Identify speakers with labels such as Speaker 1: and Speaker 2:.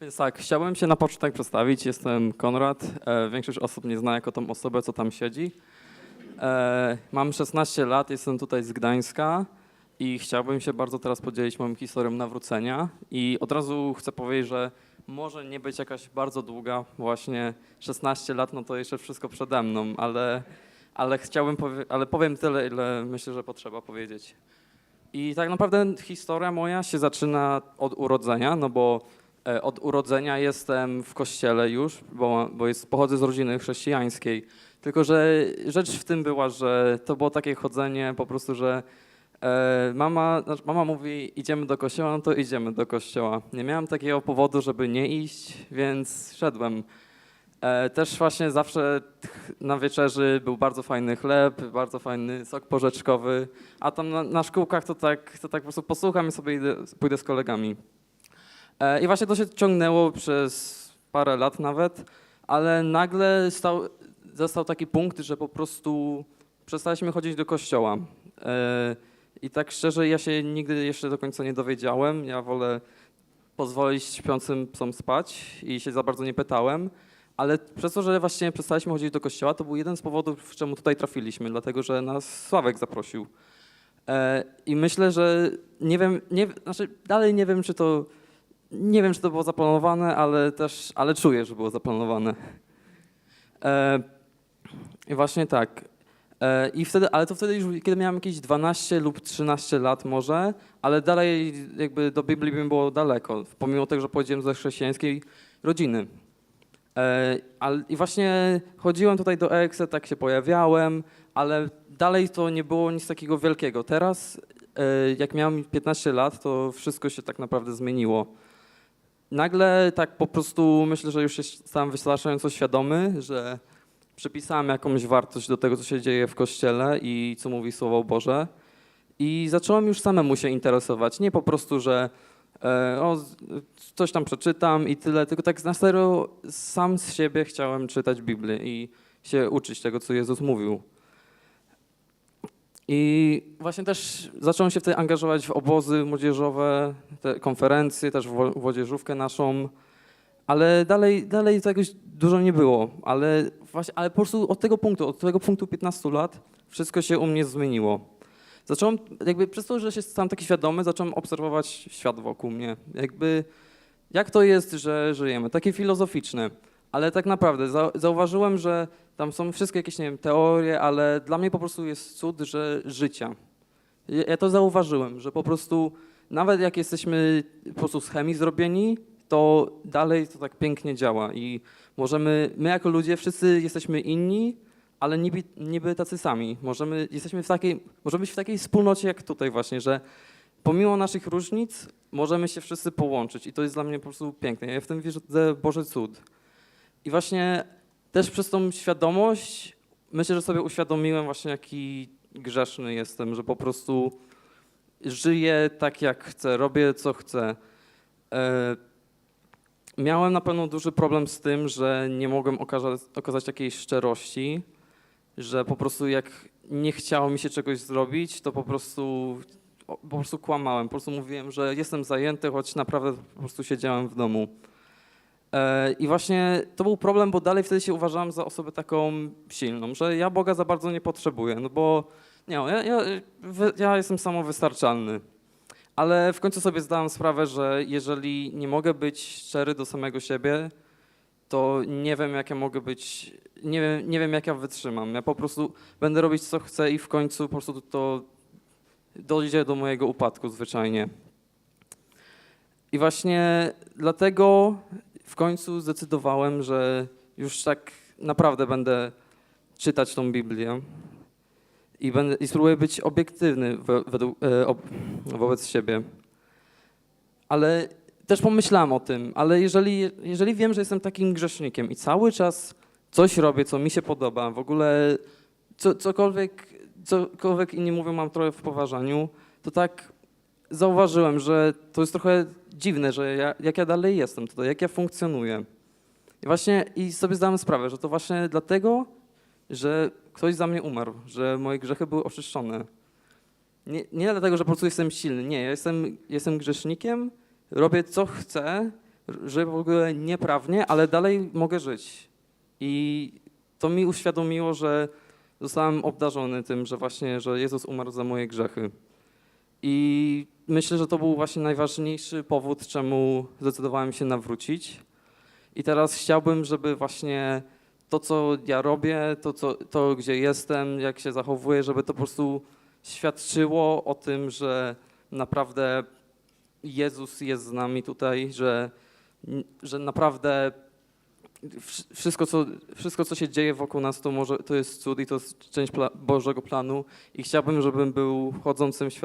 Speaker 1: Więc tak, chciałbym się na początek przedstawić. Jestem Konrad. E, większość osób mnie zna jako tą osobę, co tam siedzi. E, mam 16 lat, jestem tutaj z Gdańska i chciałbym się bardzo teraz podzielić moją historią nawrócenia. I od razu chcę powiedzieć, że może nie być jakaś bardzo długa, właśnie 16 lat, no to jeszcze wszystko przede mną, ale, ale chciałbym, powie- ale powiem tyle, ile myślę, że potrzeba powiedzieć. I tak naprawdę historia moja się zaczyna od urodzenia, no bo od urodzenia jestem w kościele już, bo, bo jest, pochodzę z rodziny chrześcijańskiej. Tylko, że rzecz w tym była, że to było takie chodzenie po prostu, że e, mama, znaczy mama mówi idziemy do kościoła, no to idziemy do kościoła. Nie miałem takiego powodu, żeby nie iść, więc szedłem. E, też właśnie zawsze na wieczerzy był bardzo fajny chleb, bardzo fajny sok porzeczkowy, a tam na, na szkółkach to tak, to tak po prostu posłucham i sobie idę, pójdę z kolegami. E, I właśnie to się ciągnęło przez parę lat nawet, ale nagle stał, został taki punkt, że po prostu przestaliśmy chodzić do kościoła. E, I tak szczerze, ja się nigdy jeszcze do końca nie dowiedziałem. Ja wolę pozwolić śpiącym psom spać i się za bardzo nie pytałem. Ale przez to, że właśnie przestaliśmy chodzić do kościoła, to był jeden z powodów, czemu tutaj trafiliśmy, dlatego że nas Sławek zaprosił. E, I myślę, że nie wiem, nie, znaczy dalej nie wiem, czy to, nie wiem, czy to było zaplanowane, ale też, ale czuję, że było zaplanowane. E, właśnie tak. E, I wtedy, ale to wtedy już, kiedy miałem jakieś 12 lub 13 lat może, ale dalej jakby do Biblii mi było daleko, pomimo tego, że pochodziłem ze chrześcijańskiej rodziny. E, ale, I właśnie chodziłem tutaj do EXE, tak się pojawiałem, ale dalej to nie było nic takiego wielkiego. Teraz, e, jak miałem 15 lat, to wszystko się tak naprawdę zmieniło. Nagle tak po prostu myślę, że już stałem wystarczająco świadomy, że przypisałem jakąś wartość do tego, co się dzieje w kościele i co mówi Słowo Boże. I zacząłem już samemu się interesować. Nie po prostu, że e, o, coś tam przeczytam i tyle, tylko tak na serio sam z siebie chciałem czytać Biblię i się uczyć tego, co Jezus mówił. I właśnie też zacząłem się wtedy angażować w obozy młodzieżowe, te konferencje, też w młodzieżówkę naszą, ale dalej, dalej tego dużo nie było. Ale, właśnie, ale po prostu od tego punktu, od tego punktu 15 lat wszystko się u mnie zmieniło. Zacząłem, jakby przez to, że się stałem taki świadomy, zacząłem obserwować świat wokół mnie. Jakby, jak to jest, że żyjemy? Takie filozoficzne. Ale tak naprawdę za, zauważyłem, że tam są wszystkie jakieś, nie wiem, teorie, ale dla mnie po prostu jest cud, że życia. Ja, to zauważyłem, że po prostu nawet jak jesteśmy po prostu z chemii zrobieni, to dalej to tak pięknie działa i możemy, my jako ludzie wszyscy jesteśmy inni, ale niby, niby tacy sami. Możemy, jesteśmy w takiej, możemy być w takiej wspólnocie jak tutaj właśnie, że pomimo naszych różnic możemy się wszyscy połączyć i to jest dla mnie po prostu piękne. Ja w tym wierzę Boży cud. I właśnie też przez tą świadomość myślę, że sobie uświadomiłem właśnie jaki grzeszny jestem, że po prostu żyję tak jak chcę, robię co chcę. E, Miałem na pewno duży problem z tym, że nie mogłem okazać, okazać szczerości, że po prostu jak nie chciało mi się czegoś zrobić, to po prostu, po prostu kłamałem. Po prostu mówiłem, że jestem zajęty, choć naprawdę po prostu siedziałem w domu. E, I właśnie to był problem, bo dalej wtedy się uważałem za osobę taką silną, że ja Boga za bardzo nie potrzebuję, no bo nie, ja, ja, ja jestem samowystarczalny. Ale w końcu sobie zdałem sprawę, że jeżeli nie mogę być szczery do samego siebie, to nie wiem, jak ja mogę być, nie wiem, nie wiem, jak ja wytrzymam. Ja po prostu będę robić, co chcę i w końcu po prostu to dojdzie do mojego upadku zwyczajnie. I właśnie dlatego w końcu zdecydowałem, że już tak naprawdę będę czytać tą Biblię i, będę, i spróbuję być obiektywny we, e, ob, wobec siebie. Ale też pomyślałem o tym, ale jeżeli, jeżeli wiem, że jestem takim grzesznikiem i cały czas coś robię, co mi się podoba, w ogóle co, cokolwiek, cokolwiek inni mówią, mam trochę w poważaniu, to tak zauważyłem, że to jest trochę dziwne, że ja, jak ja dalej jestem tutaj, jak ja funkcjonuję. I właśnie i sobie zdałem sprawę, że to właśnie dlatego, że ktoś za mnie umarł, że moje grzechy były oczyszczone. Nie, nie dlatego, że po prostu jestem silny, nie, ja jestem, jestem grzesznikiem, robię co chcę, żyję w ogóle nieprawnie, ale dalej mogę żyć. I to mi uświadomiło, że zostałem obdarzony tym, że właśnie, że Jezus umarł za moje grzechy. I myślę, że to był właśnie najważniejszy powód, czemu zdecydowałem się nawrócić. I teraz chciałbym, żeby właśnie to, co ja robię, to, co, to gdzie jestem, jak się zachowuję, żeby to po prostu świadczyło o tym, że naprawdę Jezus jest z nami tutaj, że, że naprawdę wsz- wszystko co, wszystko, co się dzieje wokół nas, to, może, to jest cud i to jest część pla- Bożego planu. I chciałbym, żebym był chodzącym świadectwem